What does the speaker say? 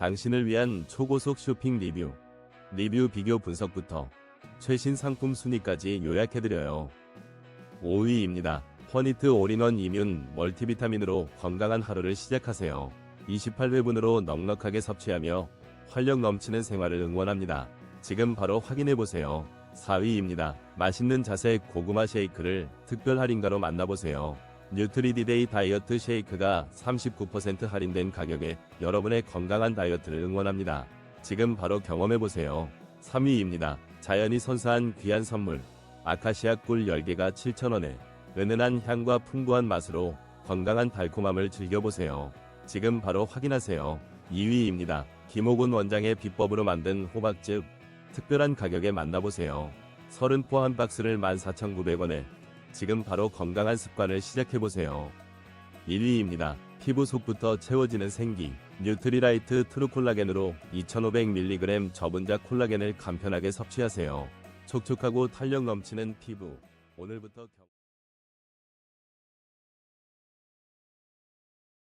당신을 위한 초고속 쇼핑 리뷰, 리뷰 비교 분석부터 최신 상품 순위까지 요약해드려요. 5위입니다. 퍼니트 올인원 이뮨 멀티비타민으로 건강한 하루를 시작하세요. 28회분으로 넉넉하게 섭취하며 활력 넘치는 생활을 응원합니다. 지금 바로 확인해보세요. 4위입니다. 맛있는 자색 고구마 쉐이크를 특별 할인가로 만나보세요. 뉴트리디데이 다이어트 쉐이크가 39% 할인된 가격에 여러분의 건강한 다이어트를 응원합니다. 지금 바로 경험해보세요. 3위입니다. 자연이 선사한 귀한 선물. 아카시아 꿀 10개가 7,000원에 은은한 향과 풍부한 맛으로 건강한 달콤함을 즐겨보세요. 지금 바로 확인하세요. 2위입니다. 김호곤 원장의 비법으로 만든 호박즙. 특별한 가격에 만나보세요. 30포 한 박스를 14,900원에 지금 바로 건강한 습관을 시작해보세요. 1위입니다. 피부 속부터 채워지는 생기. 뉴트리라이트 트루콜라겐으로 2500mg 저분자 콜라겐을 간편하게 섭취하세요. 촉촉하고 탄력 넘치는 피부. 오늘부터 경...